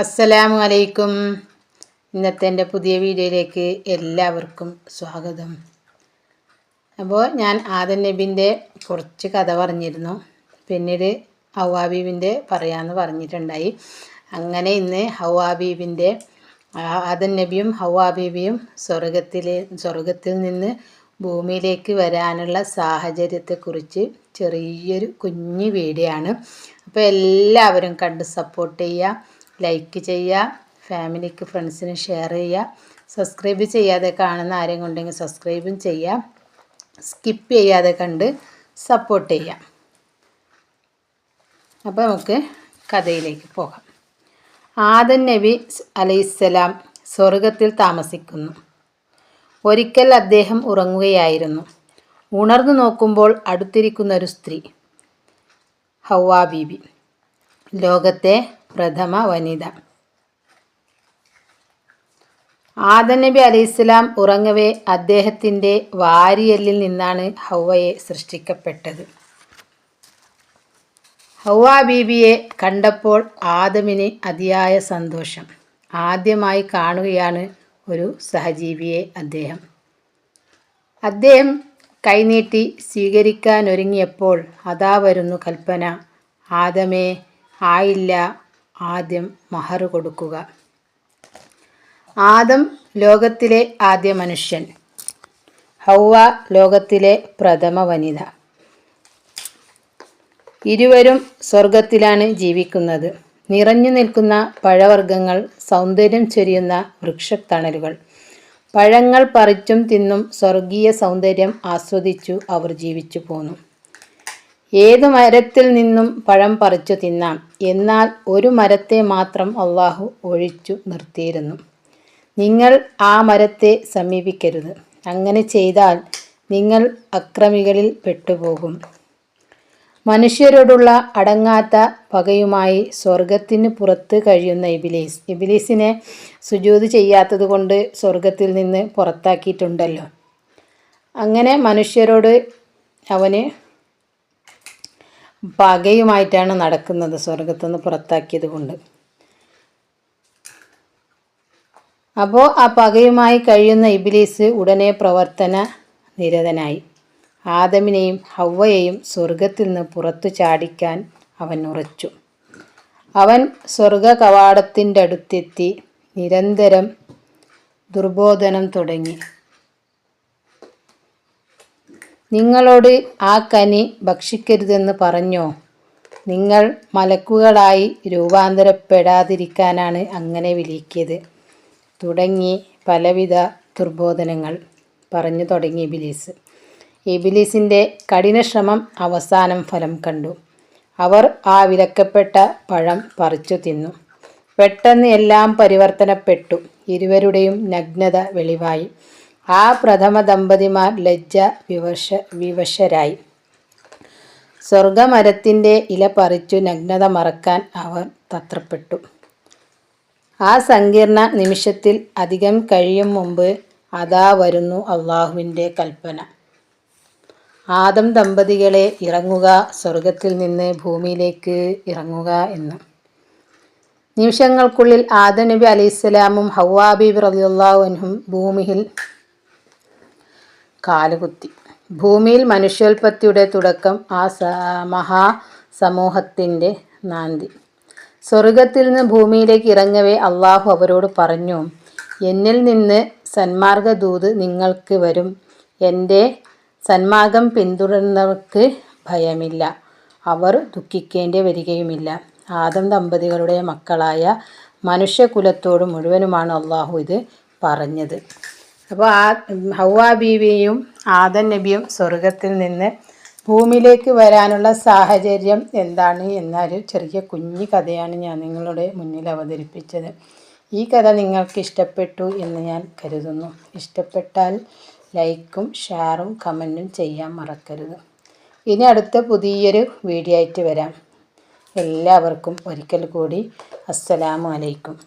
അസ്സലാമു അലൈക്കും ഇന്നത്തെ എന്റെ പുതിയ വീഡിയോയിലേക്ക് എല്ലാവർക്കും സ്വാഗതം. അപ്പോൾ ഞാൻ ആദൻ നബിന്റെ കുറച്ച് കഥ പറഞ്ഞിരുന്നു. പിന്നീട് ഹവാബീബിന്റെ പറയാമെന്ന് പറഞ്ഞിട്ടുണ്ടായി. അങ്ങനെ ഇന്ന് ഹവാബീബിന്റെ ആദൻ നബിയും ഹവാബീബിയും സ്വർഗത്തിലെ സ്വർഗത്തിൽ നിന്ന് ഭൂമിയിലേക്ക് വരാനുള്ള സാഹചര്യത്തെക്കുറിച്ച് ചെറിയൊരു കുഞ്ഞു വീഡിയോ ആണ്. അപ്പോൾ എല്ലാവരും കണ്ട് സപ്പോർട്ട് ചെയ്യുക. ലൈക്ക് ചെയ്യുക ഫാമിലിക്ക് ഫ്രണ്ട്സിന് ഷെയർ ചെയ്യുക സബ്സ്ക്രൈബ് ചെയ്യാതെ കാണുന്ന ആരെങ്കിലും ഉണ്ടെങ്കിൽ സബ്സ്ക്രൈബും ചെയ്യാം സ്കിപ്പ് ചെയ്യാതെ കണ്ട് സപ്പോർട്ട് ചെയ്യാം അപ്പോൾ നമുക്ക് കഥയിലേക്ക് പോകാം. ആദൻ നബി അലൈസലാം സ്വർഗത്തിൽ താമസിക്കുന്നു. ഒരിക്കൽ അദ്ദേഹം ഉറങ്ങുകയായിരുന്നു. ഉണർന്നു നോക്കുമ്പോൾ അടുത്തിരിക്കുന്ന ഒരു സ്ത്രീ ഹൗവാ ബീബി ലോകത്തെ പ്രഥമ വനിത. ആദം നബി അലൈഹിസ്ലാം ഉറങ്ങവേ അദ്ദേഹത്തിന്റെ വാരിയല്ലിൽ നിന്നാണ് ഹൗവയെ സൃഷ്ടിക്കപ്പെട്ടത്. ഹൗവ ബീബിയെ കണ്ടപ്പോൾ ആദമിന് അതിയായ സന്തോഷം. ആദ്യമായി കാണുകയാണ് ഒരു സഹജീവിയെ അദ്ദേഹം. അദ്ദേഹം കൈനീട്ടി സ്വീകരിക്കാനൊരുങ്ങിയപ്പോൾ അതാ വരുന്നു കൽപ്പന. ആദമേ ആയില്ല ആദ്യം മഹർ കൊടുക്കുക. ആദം ലോകത്തിലെ ആദ്യ മനുഷ്യൻ. ഹൗവ ലോകത്തിലെ പ്രഥമ വനിത. ഇരുവരും സ്വർഗത്തിലാണ് ജീവിക്കുന്നത്. നിറഞ്ഞു നിൽക്കുന്ന പഴവർഗങ്ങൾ സൗന്ദര്യം ചൊരിയുന്ന വൃക്ഷത്തണലുകൾ. പഴങ്ങൾ പറിച്ചും തിന്നും സ്വർഗീയ സൗന്ദര്യം ആസ്വദിച്ചു അവർ ജീവിച്ചു പോന്നു. ഏതു മരത്തിൽ നിന്നും പഴം പറിച്ചു തിന്നാം? എന്നാൽ ഒരു മരത്തെ മാത്രം അള്ളാഹു ഒഴിച്ചു നിർത്തിയിരുന്നു. നിങ്ങൾ ആ മരത്തെ സമീപിക്കരുത്. അങ്ങനെ ചെയ്താൽ നിങ്ങൾ അക്രമികളിൽ പെട്ടുപോകും. മനുഷ്യരോടുള്ള അടങ്ങാത്ത പകയുമായി സ്വർഗത്തിന് പുറത്ത് കഴിയുന്ന ഇബിലീസ്. ഇബിലീസിനെ സുജൂത് ചെയ്യാത്തത് കൊണ്ട് സ്വർഗത്തിൽ നിന്ന് പുറത്താക്കിയിട്ടുണ്ടല്ലോ. അങ്ങനെ മനുഷ്യരോട് അവന് പകയുമായിട്ടാണ് നടക്കുന്നത് സ്വർഗത്തു നിന്ന് പുറത്താക്കിയത് കൊണ്ട്. അപ്പോൾ ആ പകയുമായി കഴിയുന്ന ഇബിലീസ് ഉടനെ പ്രവർത്തന നിരതനായി. ആദമിനെയും ഹവ്വയെയും സ്വർഗത്തിൽ നിന്ന് പുറത്തു ചാടിക്കാൻ അവൻ ഉറച്ചു. അവൻ സ്വർഗ കവാടത്തിന്റെ അടുത്തെത്തി നിരന്തരം ദുർബോധനം തുടങ്ങി. നിങ്ങളോട് ആ കനി ഭക്ഷിക്കരുതെന്ന് പറഞ്ഞോ? നിങ്ങൾ മലക്കുകളായി രൂപാന്തരപ്പെടാതിരിക്കാനാണ് അങ്ങനെ വിളിക്കിയത്. തുടങ്ങി പലവിധ ദുർബോധനങ്ങൾ പറഞ്ഞു തുടങ്ങി ഇബിലീസ്. ഇബിലീസിന്റെ കഠിനശ്രമം അവസാനം ഫലം കണ്ടു. അവർ ആ വിലക്കപ്പെട്ട പഴം പറിച്ചു തിന്നു. പെട്ടെന്ന് എല്ലാം പരിവർത്തനപ്പെട്ടു. ഇരുവരുടെയും നഗ്നത വെളിവായി. ആ പ്രഥമ ദമ്പതിമാർ ലജ്ജ വിവശ വിവശരായി. സ്വർഗമരത്തിന്റെ ഇല പറിച്ചു നഗ്നത മറക്കാൻ അവർ തത്രപ്പെട്ടു. ആ സങ്കീർണ നിമിഷത്തിൽ അധികം കഴിയും മുമ്പ് അതാ വരുന്നു അള്ളാഹുവിന്റെ കൽപ്പന. ആദം ദമ്പതികളെ ഇറങ്ങുക സ്വർഗത്തിൽ നിന്ന് ഭൂമിയിലേക്ക് ഇറങ്ങുക എന്ന്. നിമിഷങ്ങൾക്കുള്ളിൽ ആദം നബി അലൈഹിസ്സലാമും ഹവാബി റലിയുള്ളാഹുനും ഭൂമിയിൽ കാലുകുത്തി. ഭൂമിയിൽ മനുഷ്യോൽപത്തിയുടെ തുടക്കം ആ സ മഹാസമൂഹത്തിന്റെ നാന്തി. സ്വർഗത്തിൽ നിന്ന് ഭൂമിയിലേക്ക് ഇറങ്ങവേ അള്ളാഹു അവരോട് പറഞ്ഞു എന്നിൽ നിന്ന് സന്മാർഗ ദൂത് നിങ്ങൾക്ക് വരും. എന്റെ സന്മാർഗം പിന്തുടർന്നവർക്ക് ഭയമില്ല. അവർ ദുഃഖിക്കേണ്ടി വരികയുമില്ല. ആദം ദമ്പതികളുടെ മക്കളായ മനുഷ്യകുലത്തോട് മുഴുവനുമാണ് അള്ളാഹു ഇത് പറഞ്ഞത്. അപ്പോൾ ആ ഹൗവാ ബീവിയും ആദൻ നബിയും സ്വർഗത്തിൽ നിന്ന് ഭൂമിയിലേക്ക് വരാനുള്ള സാഹചര്യം എന്താണ് എന്നൊരു ചെറിയ കുഞ്ഞു കഥയാണ് ഞാൻ നിങ്ങളുടെ മുന്നിൽ അവതരിപ്പിച്ചത്. ഈ കഥ നിങ്ങൾക്ക് ഇഷ്ടപ്പെട്ടു എന്ന് ഞാൻ കരുതുന്നു. ഇഷ്ടപ്പെട്ടാൽ ലൈക്കും ഷെയറും കമന്റും ചെയ്യാൻ മറക്കരുത്. ഇനി അടുത്ത പുതിയൊരു വീഡിയോ ആയിട്ട് വരാം. എല്ലാവർക്കും ഒരിക്കൽ കൂടി അസ്സലാമു അലൈക്കും.